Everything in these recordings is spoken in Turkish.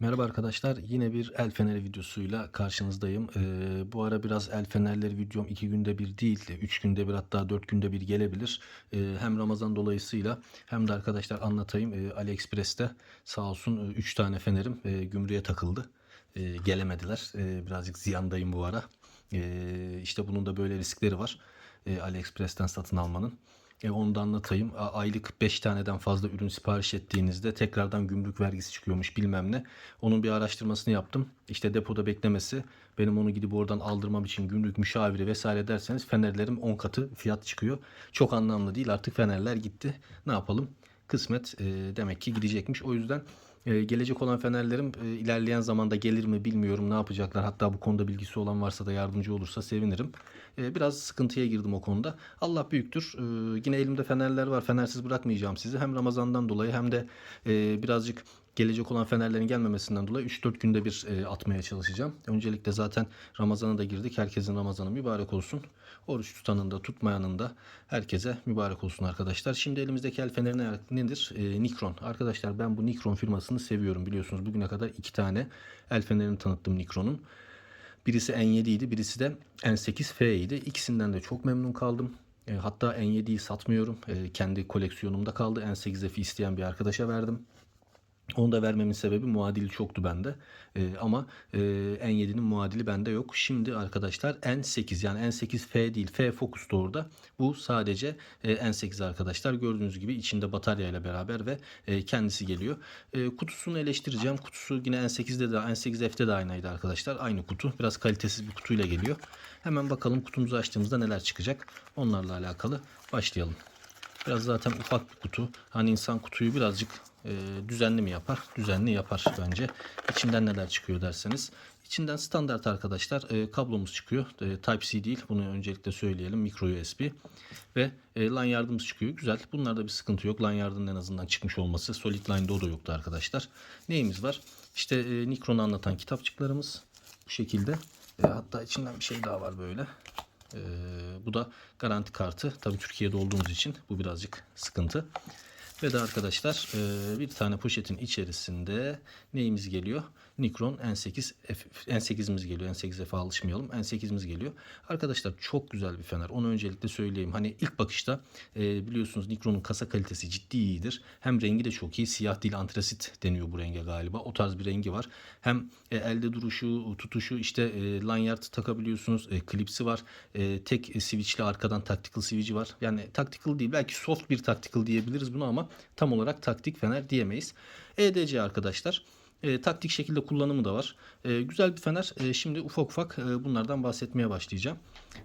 Merhaba arkadaşlar. Yine bir el feneri videosuyla karşınızdayım. Ee, bu ara biraz el fenerleri videom iki günde bir değil de üç günde bir hatta dört günde bir gelebilir. Ee, hem Ramazan dolayısıyla hem de arkadaşlar anlatayım. Ee, AliExpress'te sağ olsun 3 tane fenerim e, gümrüğe takıldı. Ee, gelemediler. Ee, birazcık ziyandayım bu ara. Ee, işte bunun da böyle riskleri var. Ee, AliExpress'ten satın almanın. E, onu da anlatayım. Aylık 5 taneden fazla ürün sipariş ettiğinizde tekrardan gümrük vergisi çıkıyormuş bilmem ne. Onun bir araştırmasını yaptım. İşte depoda beklemesi benim onu gidip oradan aldırmam için gümrük müşaviri vesaire derseniz fenerlerim 10 katı fiyat çıkıyor. Çok anlamlı değil artık fenerler gitti. Ne yapalım? Kısmet e, demek ki gidecekmiş. O yüzden e, gelecek olan fenerlerim e, ilerleyen zamanda gelir mi bilmiyorum ne yapacaklar. Hatta bu konuda bilgisi olan varsa da yardımcı olursa sevinirim. E, biraz sıkıntıya girdim o konuda. Allah büyüktür. E, yine elimde fenerler var. Fenersiz bırakmayacağım sizi. Hem Ramazan'dan dolayı hem de e, birazcık gelecek olan fenerlerin gelmemesinden dolayı 3-4 günde bir e, atmaya çalışacağım. Öncelikle zaten Ramazan'a da girdik. Herkesin Ramazan'ı mübarek olsun. Oruç tutanın da tutmayanın da herkese mübarek olsun arkadaşlar. Şimdi elimizdeki el feneri ne- nedir? E, Nikron. Arkadaşlar ben bu Nikron firmasını seviyorum. Biliyorsunuz bugüne kadar iki tane el fenerini tanıttım Nikron'un. Birisi N7 idi, birisi de N8F idi. İkisinden de çok memnun kaldım. E, hatta N7'yi satmıyorum. E, kendi koleksiyonumda kaldı. N8F'i isteyen bir arkadaşa verdim. Onu da vermemin sebebi muadili çoktu bende. Ee, ama e, N7'nin muadili bende yok. Şimdi arkadaşlar N8 yani N8F değil F Focus da orada. Bu sadece e, N8 arkadaşlar. Gördüğünüz gibi içinde batarya ile beraber ve e, kendisi geliyor. E, kutusunu eleştireceğim. Kutusu yine N8'de de N8F'de de aynıydı arkadaşlar. Aynı kutu. Biraz kalitesiz bir kutuyla geliyor. Hemen bakalım kutumuzu açtığımızda neler çıkacak. Onlarla alakalı başlayalım. Biraz zaten ufak bir kutu. Hani insan kutuyu birazcık e, düzenli mi yapar? Düzenli yapar bence. İçinden neler çıkıyor derseniz. İçinden standart arkadaşlar e, kablomuz çıkıyor. E, Type-C değil. Bunu öncelikle söyleyelim. Micro USB. Ve e, LAN yardımımız çıkıyor. Güzel. Bunlarda bir sıkıntı yok. LAN yardımının en azından çıkmış olması. Solid Line'da o da yoktu arkadaşlar. Neyimiz var? İşte e, Nikron'u anlatan kitapçıklarımız. Bu şekilde. E, hatta içinden bir şey daha var böyle. Ee, bu da garanti kartı. Tabii Türkiye'de olduğumuz için bu birazcık sıkıntı. Ve de arkadaşlar bir tane poşetin içerisinde neyimiz geliyor? Nikron N8 F, N8'imiz geliyor. N8F'e alışmayalım. N8'imiz geliyor. Arkadaşlar çok güzel bir fener. Onu öncelikle söyleyeyim. Hani ilk bakışta e, biliyorsunuz Nikron'un kasa kalitesi ciddi iyidir. Hem rengi de çok iyi. Siyah değil antrasit deniyor bu renge galiba. O tarz bir rengi var. Hem e, elde duruşu, tutuşu işte e, lanyard takabiliyorsunuz. E, klipsi var. E, tek e, switchli arkadan tactical switch'i var. Yani tactical değil belki soft bir tactical diyebiliriz bunu ama tam olarak taktik fener diyemeyiz. EDC arkadaşlar. E, taktik şekilde kullanımı da var. E, güzel bir fener. E, şimdi ufak ufak e, bunlardan bahsetmeye başlayacağım.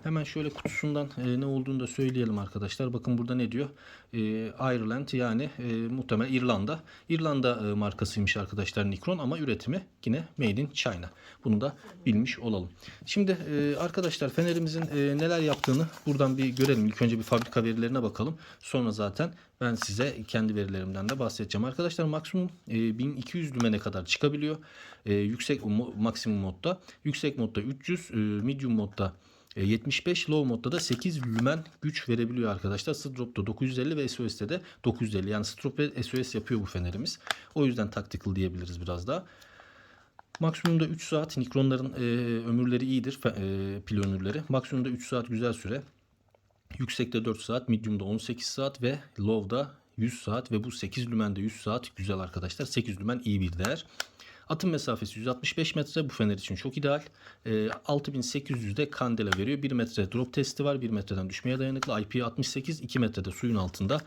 Hemen şöyle kutusundan e, ne olduğunu da söyleyelim arkadaşlar. Bakın burada ne diyor? E, Ireland yani e, muhtemel İrlanda. İrlanda e, markasıymış arkadaşlar Nikron ama üretimi yine Made in China. Bunu da bilmiş olalım. Şimdi e, arkadaşlar fenerimizin e, neler yaptığını buradan bir görelim. İlk önce bir fabrika verilerine bakalım. Sonra zaten ben size kendi verilerimden de bahsedeceğim. Arkadaşlar maksimum e, 1200 lümene kadar çıkabiliyor. E, yüksek maksimum modda. Yüksek modda 300, e, medium modda 75, low modda da 8 lümen güç verebiliyor arkadaşlar. Strop'ta 950 ve SOS'te de 950. Yani strop ve SOS yapıyor bu fenerimiz. O yüzden tactical diyebiliriz biraz daha. Maksimumda 3 saat Nikronların e, ömürleri iyidir. E, pil ömürleri. Maksimumda 3 saat güzel süre. Yüksekte 4 saat, medium'da 18 saat ve low'da 100 saat ve bu 8 lümende 100 saat güzel arkadaşlar. 8 lümen iyi bir değer. Atım mesafesi 165 metre. Bu fener için çok ideal. E, 6800'de kandela veriyor. 1 metre drop testi var. 1 metreden düşmeye dayanıklı. IP68 2 metrede suyun altında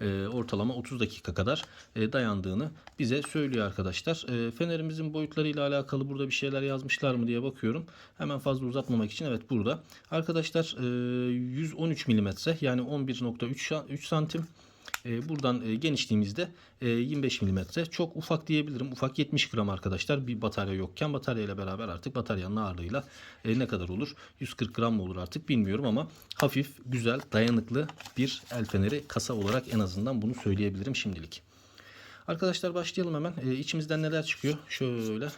e, ortalama 30 dakika kadar e, dayandığını bize söylüyor arkadaşlar. E, fenerimizin boyutlarıyla alakalı burada bir şeyler yazmışlar mı diye bakıyorum. Hemen fazla uzatmamak için evet burada. Arkadaşlar e, 113 milimetre yani 11.3 santim. E, buradan e, genişliğimizde e, 25 mm. Çok ufak diyebilirim. Ufak 70 gram arkadaşlar. Bir batarya yokken batarya ile beraber artık bataryanın ağırlığıyla e, ne kadar olur? 140 gram mı olur artık bilmiyorum ama hafif, güzel, dayanıklı bir el feneri kasa olarak en azından bunu söyleyebilirim şimdilik. Arkadaşlar başlayalım hemen. E, içimizden neler çıkıyor? Şöyle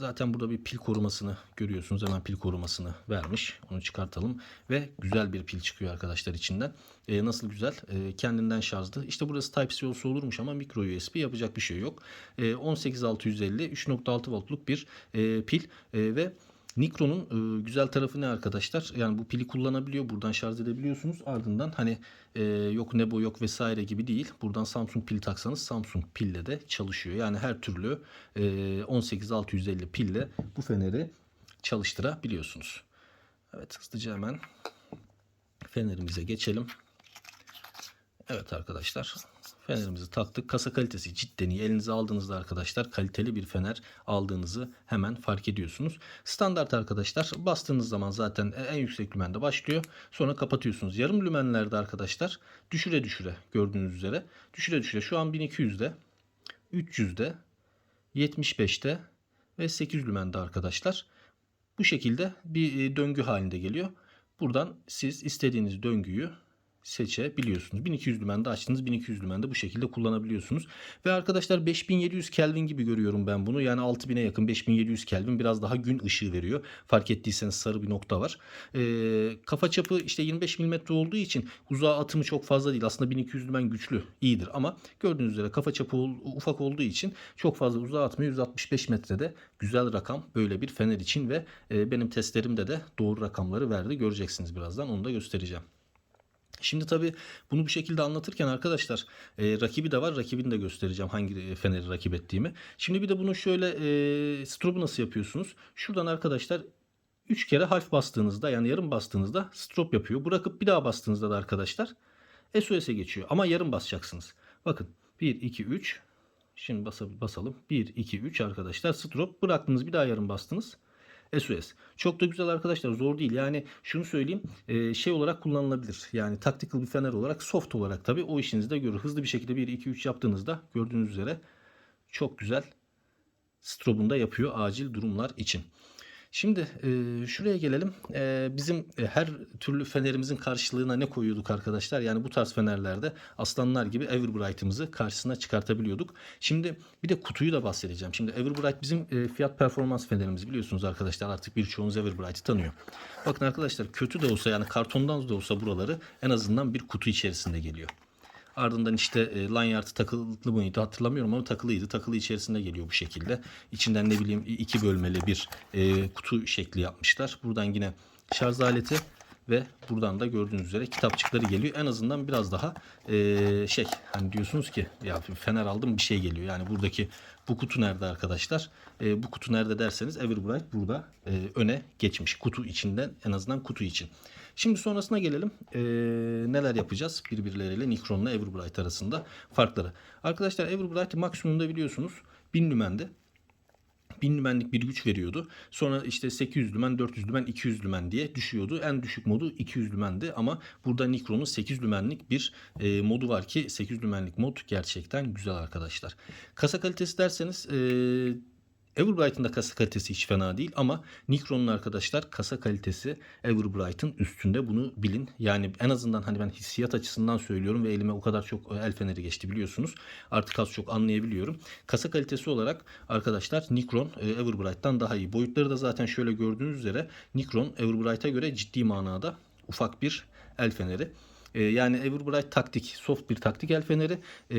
Zaten burada bir pil korumasını görüyorsunuz. Hemen pil korumasını vermiş. Onu çıkartalım. Ve güzel bir pil çıkıyor arkadaşlar içinden. Ee, nasıl güzel? Ee, kendinden şarjlı. İşte burası Type-C olsa olurmuş ama micro USB yapacak bir şey yok. Ee, 18650 3.6 voltluk bir e, pil e, ve Nikron'un e, güzel tarafı ne arkadaşlar? Yani bu pili kullanabiliyor. Buradan şarj edebiliyorsunuz. Ardından hani e, yok Nebo yok vesaire gibi değil. Buradan Samsung pil taksanız Samsung pille de çalışıyor. Yani her türlü e, 18650 pille bu feneri çalıştırabiliyorsunuz. Evet hızlıca hemen fenerimize geçelim. Evet arkadaşlar fenerimizi taktık. Kasa kalitesi cidden iyi. Elinize aldığınızda arkadaşlar kaliteli bir fener aldığınızı hemen fark ediyorsunuz. Standart arkadaşlar bastığınız zaman zaten en yüksek lümende başlıyor. Sonra kapatıyorsunuz. Yarım lümenlerde arkadaşlar düşüre düşüre gördüğünüz üzere. Düşüre düşüre şu an 1200'de 300'de 75'te ve 8 lümende arkadaşlar. Bu şekilde bir e, döngü halinde geliyor. Buradan siz istediğiniz döngüyü seçebiliyorsunuz. 1200 lümende açtınız 1200 lümende bu şekilde kullanabiliyorsunuz. Ve arkadaşlar 5700 Kelvin gibi görüyorum ben bunu. Yani 6000'e yakın 5700 Kelvin biraz daha gün ışığı veriyor. Fark ettiyseniz sarı bir nokta var. Ee, kafa çapı işte 25 mm olduğu için uzağa atımı çok fazla değil. Aslında 1200 lümen güçlü iyidir ama gördüğünüz üzere kafa çapı ufak olduğu için çok fazla uzağa atmıyor. 165 metrede güzel rakam böyle bir fener için ve e, benim testlerimde de doğru rakamları verdi. Göreceksiniz birazdan onu da göstereceğim. Şimdi tabii bunu bu şekilde anlatırken arkadaşlar e, rakibi de var. Rakibini de göstereceğim hangi feneri rakip ettiğimi. Şimdi bir de bunu şöyle e, strobe nasıl yapıyorsunuz? Şuradan arkadaşlar 3 kere half bastığınızda yani yarım bastığınızda strop yapıyor. Bırakıp bir daha bastığınızda da arkadaşlar SOS'e geçiyor. Ama yarım basacaksınız. Bakın 1, 2, 3. Şimdi basalım. 1, 2, 3 arkadaşlar strop. Bıraktınız bir daha yarım bastınız. SOS. Çok da güzel arkadaşlar zor değil. Yani şunu söyleyeyim e, şey olarak kullanılabilir. Yani tactical bir fener olarak soft olarak tabi o işinizi de görür. Hızlı bir şekilde 1 2 3 yaptığınızda gördüğünüz üzere çok güzel strobunda yapıyor acil durumlar için. Şimdi e, şuraya gelelim. E, bizim e, her türlü fenerimizin karşılığına ne koyuyorduk arkadaşlar? Yani bu tarz fenerlerde aslanlar gibi Everbright'ımızı karşısına çıkartabiliyorduk. Şimdi bir de kutuyu da bahsedeceğim. Şimdi Everbright bizim e, fiyat performans fenerimiz biliyorsunuz arkadaşlar. Artık birçoğunuz Everbright'ı tanıyor. Bakın arkadaşlar kötü de olsa yani kartondan da olsa buraları en azından bir kutu içerisinde geliyor. Ardından işte e, lanyardı takılı mıydı hatırlamıyorum ama takılıydı. Takılı içerisinde geliyor bu şekilde. İçinden ne bileyim iki bölmeli bir e, kutu şekli yapmışlar. Buradan yine şarj aleti ve buradan da gördüğünüz üzere kitapçıkları geliyor. En azından biraz daha e, şey hani diyorsunuz ki ya fener aldım bir şey geliyor. Yani buradaki bu kutu nerede arkadaşlar? E, bu kutu nerede derseniz Everbright burada e, öne geçmiş. Kutu içinden en azından kutu için. Şimdi sonrasına gelelim. E, neler yapacağız birbirleriyle Nikron'la Everbright arasında farkları. Arkadaşlar Everbright maksimumda biliyorsunuz 1000 lümende 1000 lümenlik bir güç veriyordu. Sonra işte 800 lümen, 400 lümen, 200 lümen diye düşüyordu. En düşük modu 200 lümendi ama burada Nikron'un 8 lümenlik bir e, modu var ki 8 lümenlik mod gerçekten güzel arkadaşlar. Kasa kalitesi derseniz e, Everbright'ın da kasa kalitesi hiç fena değil ama Nikron'un arkadaşlar kasa kalitesi Everbright'ın üstünde bunu bilin. Yani en azından hani ben hissiyat açısından söylüyorum ve elime o kadar çok el feneri geçti biliyorsunuz. Artık az çok anlayabiliyorum. Kasa kalitesi olarak arkadaşlar Nikron e, Everbright'tan daha iyi. Boyutları da zaten şöyle gördüğünüz üzere Nikron Everbright'a göre ciddi manada ufak bir el feneri. E, yani Everbright taktik, soft bir taktik el feneri. E,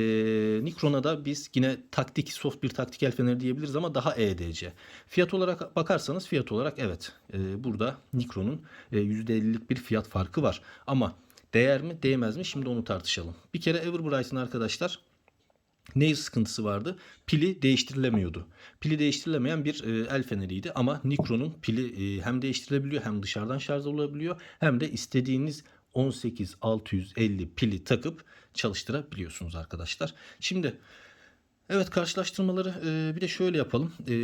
Nikron'a da biz yine taktik, soft bir taktik el feneri diyebiliriz ama daha EDC. Fiyat olarak bakarsanız fiyat olarak evet e, burada Nikron'un e, %50'lik bir fiyat farkı var. Ama değer mi değmez mi şimdi onu tartışalım. Bir kere Everbright'ın arkadaşlar ne sıkıntısı vardı? Pili değiştirilemiyordu. Pili değiştirilemeyen bir e, el feneriydi ama Nikron'un pili e, hem değiştirilebiliyor hem dışarıdan şarj olabiliyor hem de istediğiniz 18650 pili takıp çalıştırabiliyorsunuz arkadaşlar. Şimdi evet karşılaştırmaları e, bir de şöyle yapalım. E,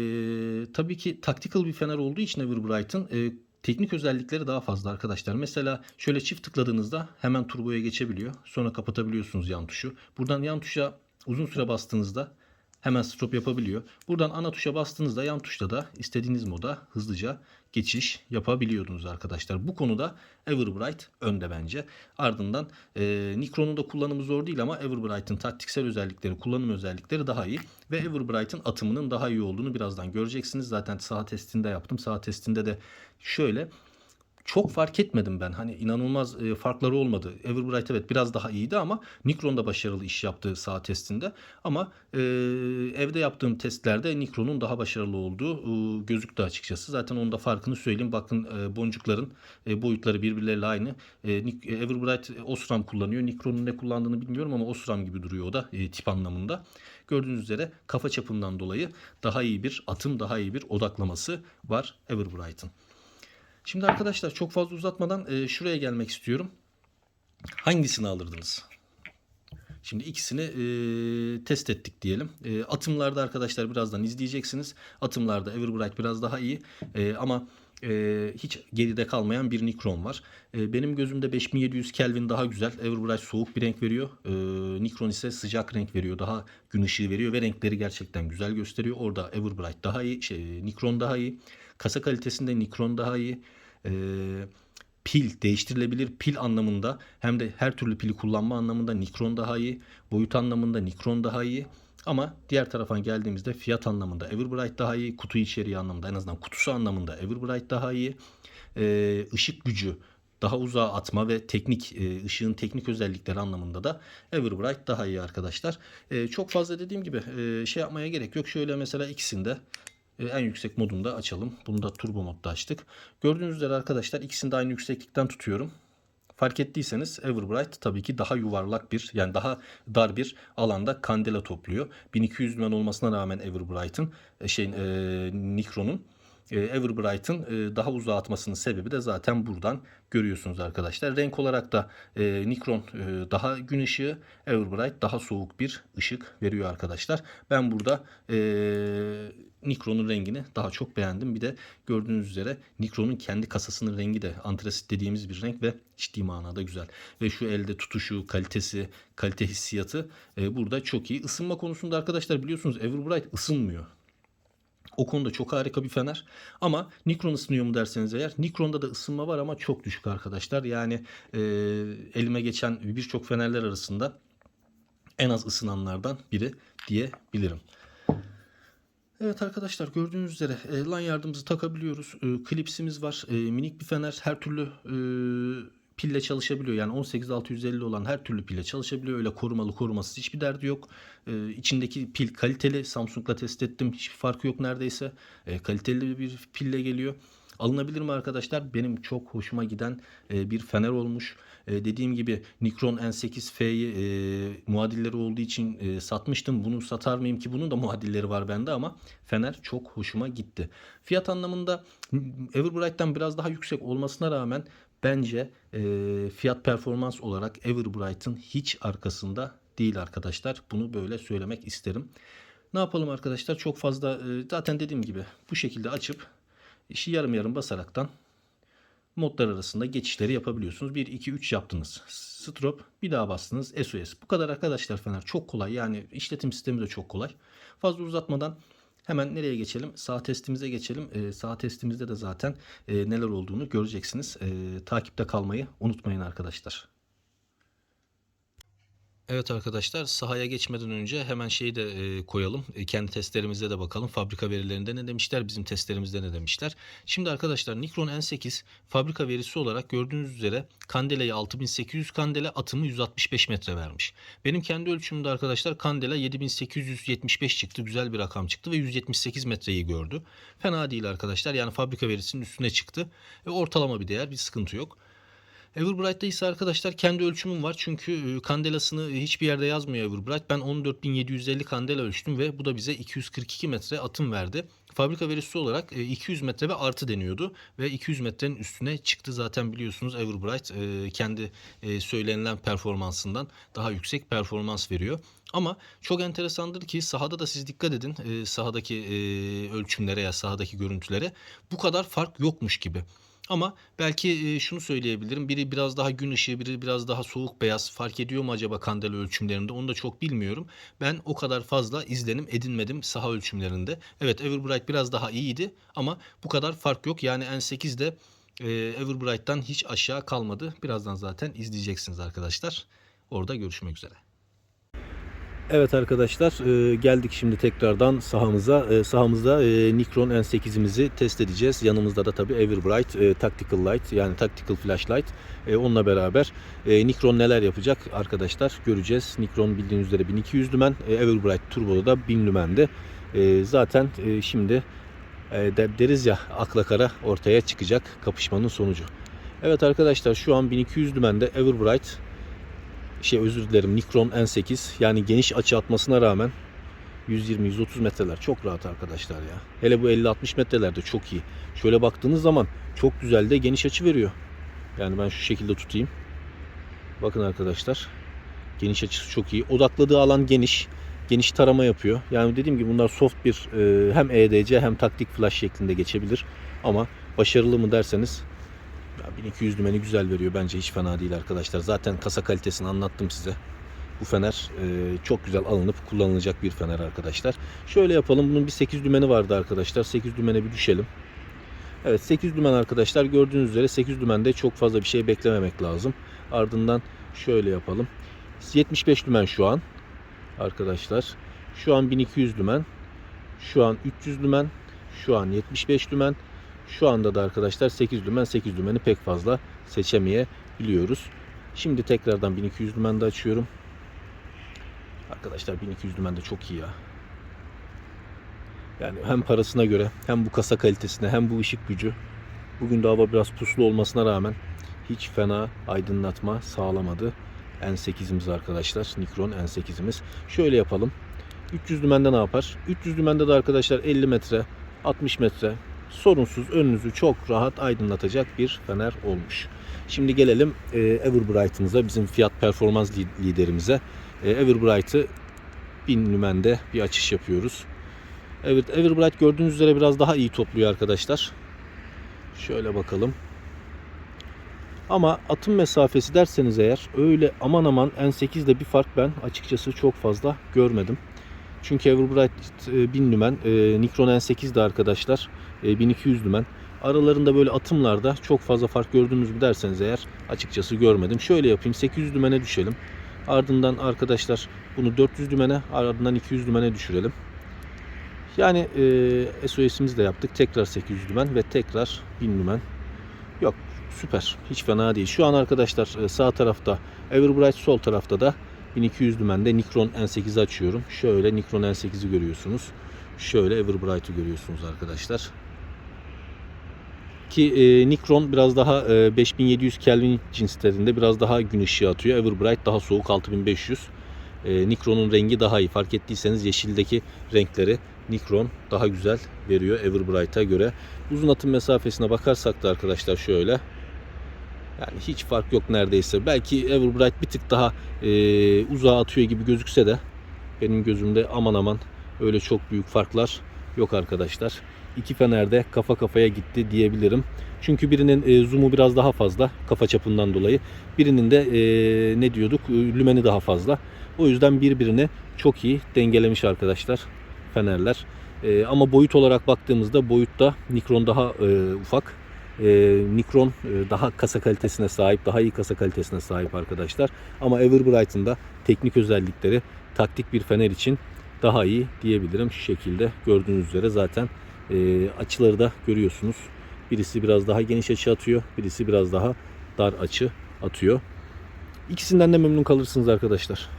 tabii ki tactical bir fener olduğu için Everbright'ın e, teknik özellikleri daha fazla arkadaşlar. Mesela şöyle çift tıkladığınızda hemen turboya geçebiliyor. Sonra kapatabiliyorsunuz yan tuşu. Buradan yan tuşa uzun süre bastığınızda hemen stop yapabiliyor. Buradan ana tuşa bastığınızda yan tuşta da istediğiniz moda hızlıca geçiş yapabiliyordunuz arkadaşlar. Bu konuda Everbright önde bence. Ardından e, Nikron'un da kullanımı zor değil ama Everbright'ın taktiksel özellikleri, kullanım özellikleri daha iyi. Ve Everbright'ın atımının daha iyi olduğunu birazdan göreceksiniz. Zaten saha testinde yaptım. Saha testinde de şöyle çok fark etmedim ben. Hani inanılmaz e, farkları olmadı. Everbright evet biraz daha iyiydi ama Nikron da başarılı iş yaptı sağ testinde. Ama e, evde yaptığım testlerde Nikron'un daha başarılı olduğu e, gözüktü açıkçası. Zaten onun da farkını söyleyeyim. Bakın e, boncukların e, boyutları birbirleriyle aynı. E, e, Everbright Osram kullanıyor. Nikron'un ne kullandığını bilmiyorum ama Osram gibi duruyor o da e, tip anlamında. Gördüğünüz üzere kafa çapından dolayı daha iyi bir atım, daha iyi bir odaklaması var Everbright'ın. Şimdi arkadaşlar çok fazla uzatmadan e, şuraya gelmek istiyorum. Hangisini alırdınız? Şimdi ikisini e, test ettik diyelim. E, atımlarda arkadaşlar birazdan izleyeceksiniz. Atımlarda Everbright biraz daha iyi E, ama e, hiç geride kalmayan bir Nikron var. E, benim gözümde 5700 Kelvin daha güzel. Everbright soğuk bir renk veriyor. E, Nikron ise sıcak renk veriyor. Daha gün ışığı veriyor ve renkleri gerçekten güzel gösteriyor. Orada Everbright daha iyi, şey, Nikron daha iyi. Kasa kalitesinde Nikron daha iyi. E, pil değiştirilebilir pil anlamında hem de her türlü pili kullanma anlamında Nikron daha iyi. Boyut anlamında Nikron daha iyi. Ama diğer tarafa geldiğimizde fiyat anlamında Everbright daha iyi. Kutu içeriği anlamında en azından kutusu anlamında Everbright daha iyi. Ee, ışık gücü daha uzağa atma ve teknik e, ışığın teknik özellikleri anlamında da Everbright daha iyi arkadaşlar. E, çok fazla dediğim gibi e, şey yapmaya gerek yok. Şöyle mesela ikisinde en yüksek modunda açalım. Bunu da turbo modda açtık. Gördüğünüz üzere arkadaşlar ikisini de aynı yükseklikten tutuyorum. Fark ettiyseniz Everbright tabii ki daha yuvarlak bir yani daha dar bir alanda kandela topluyor. 1200 lümen olmasına rağmen Everbright'ın e, şeyin e, Nikron'un e, Everbright'ın e, daha uzağa atmasının sebebi de zaten buradan görüyorsunuz arkadaşlar. Renk olarak da e, Nikron e, daha gün ışığı, Everbright daha soğuk bir ışık veriyor arkadaşlar. Ben burada e, Nikron'un rengini daha çok beğendim. Bir de gördüğünüz üzere Nikron'un kendi kasasının rengi de antrasit dediğimiz bir renk ve ciddi manada güzel. Ve şu elde tutuşu, kalitesi, kalite hissiyatı e, burada çok iyi. Isınma konusunda arkadaşlar biliyorsunuz Everbright ısınmıyor. O konuda çok harika bir fener. Ama Nikron ısınıyor mu derseniz eğer Nikron'da da ısınma var ama çok düşük arkadaşlar. Yani e, elime geçen birçok fenerler arasında en az ısınanlardan biri diyebilirim. Evet arkadaşlar gördüğünüz üzere e, LAN yardımımızı takabiliyoruz. E, klipsimiz var. E, minik bir fener her türlü e, pille çalışabiliyor. Yani 18650 olan her türlü pille çalışabiliyor. Öyle korumalı korumasız hiçbir derdi yok. E, içindeki pil kaliteli. Samsung'la test ettim. Hiçbir farkı yok neredeyse. E, kaliteli bir pille geliyor. Alınabilir mi arkadaşlar? Benim çok hoşuma giden e, bir fener olmuş. E, dediğim gibi Nikron N8F'yi e, muadilleri olduğu için e, satmıştım. Bunu satar mıyım ki? Bunun da muadilleri var bende ama fener çok hoşuma gitti. Fiyat anlamında Everbright'tan biraz daha yüksek olmasına rağmen bence e, fiyat performans olarak Everbright'ın hiç arkasında değil arkadaşlar. Bunu böyle söylemek isterim. Ne yapalım arkadaşlar? Çok fazla e, zaten dediğim gibi bu şekilde açıp işi yarım yarım basaraktan modlar arasında geçişleri yapabiliyorsunuz. 1, 2, 3 yaptınız. Strop bir daha bastınız. SOS. Bu kadar arkadaşlar Fener. Çok kolay. Yani işletim sistemi de çok kolay. Fazla uzatmadan hemen nereye geçelim? Sağ testimize geçelim. Ee, sağ testimizde de zaten e, neler olduğunu göreceksiniz. E, takipte kalmayı unutmayın arkadaşlar. Evet arkadaşlar sahaya geçmeden önce hemen şeyi de e, koyalım. E, kendi testlerimize de bakalım. Fabrika verilerinde ne demişler? Bizim testlerimizde ne demişler? Şimdi arkadaşlar Nikron N8 fabrika verisi olarak gördüğünüz üzere Candela'yı 6800 Candela atımı 165 metre vermiş. Benim kendi ölçümümde arkadaşlar Candela 7875 çıktı. Güzel bir rakam çıktı ve 178 metreyi gördü. Fena değil arkadaşlar. Yani fabrika verisinin üstüne çıktı. E, ortalama bir değer bir sıkıntı yok. Everbright'ta ise arkadaşlar kendi ölçümüm var. Çünkü e, kandelasını hiçbir yerde yazmıyor Everbright. Ben 14750 kandela ölçtüm ve bu da bize 242 metre atım verdi. Fabrika verisi olarak 200 metre ve artı deniyordu ve 200 metrenin üstüne çıktı zaten biliyorsunuz Everbright e, kendi e, söylenilen performansından daha yüksek performans veriyor. Ama çok enteresandır ki sahada da siz dikkat edin sahadaki ölçümlere ya sahadaki görüntülere bu kadar fark yokmuş gibi. Ama belki e, şunu söyleyebilirim. Biri biraz daha gün ışığı, biri biraz daha soğuk beyaz. Fark ediyor mu acaba kandela ölçümlerinde? Onu da çok bilmiyorum. Ben o kadar fazla izlenim edinmedim saha ölçümlerinde. Evet Everbright biraz daha iyiydi ama bu kadar fark yok. Yani N8 de e, Everbright'tan hiç aşağı kalmadı. Birazdan zaten izleyeceksiniz arkadaşlar. Orada görüşmek üzere. Evet arkadaşlar e, geldik şimdi tekrardan sahamıza. E, sahamızda e, Nikron N8'imizi test edeceğiz. Yanımızda da tabii Everbright Tactical Light yani Tactical Flashlight. Onunla beraber Nikron neler yapacak arkadaşlar göreceğiz. Nikron bildiğiniz üzere 1200 lümen, Everbright Turbo'da da 1000 lümende. E, zaten şimdi de, deriz ya akla kara ortaya çıkacak kapışmanın sonucu. Evet arkadaşlar şu an 1200 lümende Everbright şey özür dilerim Nikron N8 yani geniş açı atmasına rağmen 120-130 metreler çok rahat arkadaşlar ya. Hele bu 50-60 metrelerde çok iyi. Şöyle baktığınız zaman çok güzel de geniş açı veriyor. Yani ben şu şekilde tutayım. Bakın arkadaşlar. Geniş açısı çok iyi. Odakladığı alan geniş. Geniş tarama yapıyor. Yani dediğim gibi bunlar soft bir e, hem EDC hem taktik flash şeklinde geçebilir. Ama başarılı mı derseniz 1200 dümeni güzel veriyor. Bence hiç fena değil arkadaşlar. Zaten kasa kalitesini anlattım size. Bu fener e, çok güzel alınıp kullanılacak bir fener arkadaşlar. Şöyle yapalım. Bunun bir 8 dümeni vardı arkadaşlar. 8 dümene bir düşelim. Evet 8 dümen arkadaşlar. Gördüğünüz üzere 8 dümende çok fazla bir şey beklememek lazım. Ardından şöyle yapalım. 75 dümen şu an. Arkadaşlar. Şu an 1200 dümen. Şu an 300 dümen. Şu an 75 dümen. Şu anda da arkadaşlar 8 dümen 8 dümeni pek fazla seçemeyebiliyoruz. Şimdi tekrardan 1200 dümen de açıyorum. Arkadaşlar 1200 dümen de çok iyi ya. Yani hem parasına göre hem bu kasa kalitesine hem bu ışık gücü. Bugün de hava biraz puslu olmasına rağmen hiç fena aydınlatma sağlamadı. N8'imiz arkadaşlar. Nikron N8'imiz. Şöyle yapalım. 300 dümende ne yapar? 300 dümende de arkadaşlar 50 metre, 60 metre sorunsuz önünüzü çok rahat aydınlatacak bir fener olmuş. Şimdi gelelim e, Everbright'ımıza, bizim fiyat performans li- liderimize. E, Everbright'ı 1000 lümende bir açış yapıyoruz. Evet Everbright gördüğünüz üzere biraz daha iyi topluyor arkadaşlar. Şöyle bakalım. Ama atım mesafesi derseniz eğer öyle aman aman N8'de bir fark ben açıkçası çok fazla görmedim. Çünkü Everbright e, 1000 lümen, e, Nikron N8 de arkadaşlar e, 1200 lümen. Aralarında böyle atımlarda çok fazla fark gördünüz mü derseniz eğer açıkçası görmedim. Şöyle yapayım 800 lümene düşelim. Ardından arkadaşlar bunu 400 lümene ardından 200 lümene düşürelim. Yani e, SOS'imizi de yaptık. Tekrar 800 lümen ve tekrar 1000 lümen. Yok süper. Hiç fena değil. Şu an arkadaşlar e, sağ tarafta Everbright sol tarafta da 1200 lümende Nikron N8'i açıyorum. Şöyle Nikron N8'i görüyorsunuz. Şöyle Everbright'ı görüyorsunuz arkadaşlar. Ki e, Nikron biraz daha e, 5700 Kelvin cinslerinde biraz daha gün ışığı atıyor. Everbright daha soğuk 6500. E, Nikron'un rengi daha iyi. Fark ettiyseniz yeşildeki renkleri Nikron daha güzel veriyor Everbright'a göre. Uzun atım mesafesine bakarsak da arkadaşlar şöyle. Yani hiç fark yok neredeyse. Belki Everbright bir tık daha e, uzağa atıyor gibi gözükse de benim gözümde aman aman öyle çok büyük farklar yok arkadaşlar. İki fenerde kafa kafaya gitti diyebilirim. Çünkü birinin e, zoom'u biraz daha fazla kafa çapından dolayı. Birinin de e, ne diyorduk e, lümeni daha fazla. O yüzden birbirini çok iyi dengelemiş arkadaşlar fenerler. E, ama boyut olarak baktığımızda boyutta Nikron daha e, ufak. E, Nikron e, daha kasa kalitesine sahip, daha iyi kasa kalitesine sahip arkadaşlar. Ama Everbright'ın da teknik özellikleri taktik bir fener için daha iyi diyebilirim. Şu şekilde gördüğünüz üzere zaten e, açıları da görüyorsunuz. Birisi biraz daha geniş açı atıyor, birisi biraz daha dar açı atıyor. İkisinden de memnun kalırsınız arkadaşlar.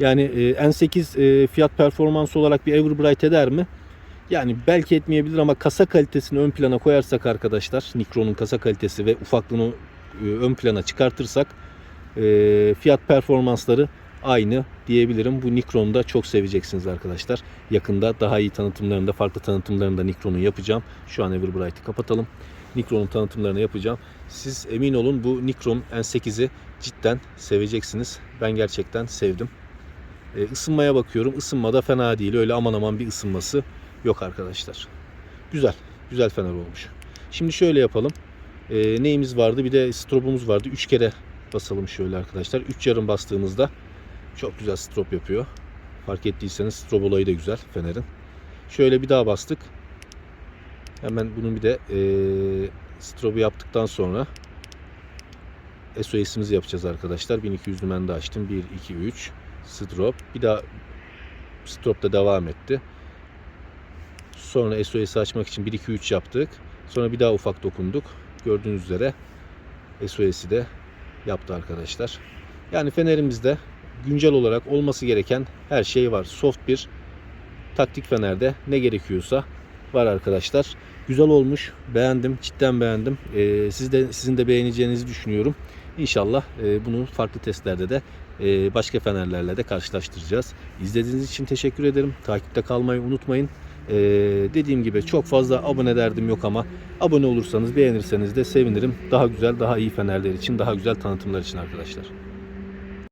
Yani e, N8 e, fiyat performans olarak bir Everbright eder mi? Yani belki etmeyebilir ama kasa kalitesini ön plana koyarsak arkadaşlar Nikron'un kasa kalitesi ve ufaklığını e, ön plana çıkartırsak e, fiyat performansları aynı diyebilirim. Bu Nikron'u da çok seveceksiniz arkadaşlar. Yakında daha iyi tanıtımlarında, farklı tanıtımlarında Nikron'u yapacağım. Şu an Everbright'ı kapatalım. Nikron'un tanıtımlarını yapacağım. Siz emin olun bu Nikron N8'i cidden seveceksiniz. Ben gerçekten sevdim. E, ısınmaya bakıyorum. Isınmada fena değil. Öyle aman aman bir ısınması yok arkadaşlar. Güzel. Güzel fener olmuş. Şimdi şöyle yapalım. E, neyimiz vardı? Bir de strobumuz vardı. 3 kere basalım şöyle arkadaşlar. 3 yarım bastığımızda çok güzel strop yapıyor. Fark ettiyseniz strop olayı da güzel Fener'in. Şöyle bir daha bastık. Hemen bunun bir de e, strobu yaptıktan sonra SOS'imizi yapacağız arkadaşlar. 1200 lümende açtım. 1, 2, 3 strop. Bir daha strop da devam etti. Sonra SOS'i açmak için 1, 2, 3 yaptık. Sonra bir daha ufak dokunduk. Gördüğünüz üzere SOS'i de yaptı arkadaşlar. Yani fenerimizde güncel olarak olması gereken her şey var. Soft bir taktik fenerde ne gerekiyorsa var arkadaşlar. Güzel olmuş. Beğendim. Cidden beğendim. Ee, siz de sizin de beğeneceğinizi düşünüyorum. İnşallah e, bunu farklı testlerde de e, başka fenerlerle de karşılaştıracağız. İzlediğiniz için teşekkür ederim. Takipte kalmayı unutmayın. Ee, dediğim gibi çok fazla abone derdim yok ama abone olursanız beğenirseniz de sevinirim. Daha güzel, daha iyi fenerler için, daha güzel tanıtımlar için arkadaşlar.